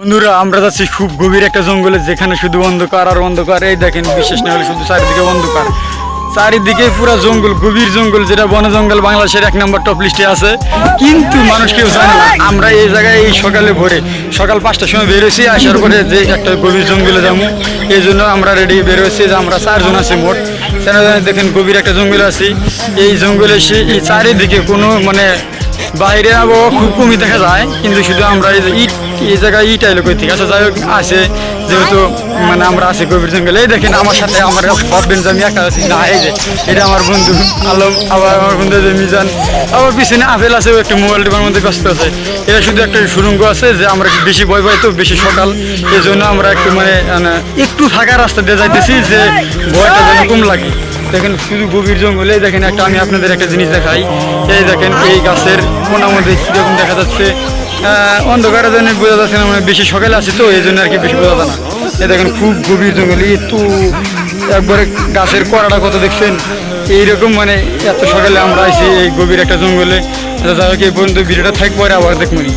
বন্ধুরা, আমরা যাচ্ছি খুব গভীর একটা জঙ্গলে, যেখানে শুধু অন্ধকার আর অন্ধকার। এই দেখেন বিশেষ না হলে শুধু চারিদিকে অন্ধকার। চারিদিকে পুরো জঙ্গল, গভীর জঙ্গল, যেটা বন জঙ্গল, বাংলাদেশের এক নম্বর টপ লিস্টে আছে। কিন্তু মানুষ কেউ জানে না, আমরা এই জায়গায় এই সকালে ভোরে, সকাল পাঁচটার সময় বেরোছি আসার পরে যে একটা গভীর জঙ্গলে যাব, এই জন্য আমরা রেডি বেরোছি যে আমরা চারজন আছি মোট। কেন দেখেন, গভীর একটা জঙ্গল আছি। এই জঙ্গলে সে চারিদিকে কোনো মানে বাইরে আবহাওয়া খুব কমই দেখা যায়, কিন্তু শুধু আমরা এই যে ইট, এই জায়গায় ইট আইলো কই থেকে? আচ্ছা যাই হোক আছে যেহেতু মানে আমরা আছি গভীর জঙ্গলে এই দেখেন আমার সাথে আমার ভাববেন যে একা আছি। না, এই যে, এটা আমার বন্ধু আলম, আবার আমার বন্ধু যে মিজান। আবার পিছনে আপেল আছে একটু মোবাইল টিপার মধ্যে ব্যস্ত আছে। এটা শুধু একটা সুরঙ্গ আছে যে আমরা বেশি ভয় পাই তো, বেশি সকাল। এই জন্য আমরা একটু মানে মানে একটু ফাঁকা রাস্তা দিয়ে যাইতেছি যে ভয়টা যেন কম লাগে। দেখেন শুধু গভীর জঙ্গলে, দেখেন একটা আমি আপনাদের একটা জিনিস দেখাই। এই দেখেন এই গাছের কোনার মধ্যে কীরকম দেখা যাচ্ছে। অন্ধকারের জন্য বোঝা যাচ্ছে না মানে বেশি সকালে আছে তো, এই জন্য আর কি বেশি বোঝা যায় না। এই দেখেন খুব গভীর জঙ্গলে একটু একবারে গাছের কড়াটা কত দেখছেন? এইরকম মানে এত সকালে আমরা আইছি এই গভীর একটা জঙ্গলে। যাই হোক, এই পর্যন্ত ভিডিওটা থাক, পরে আবার দেখবনি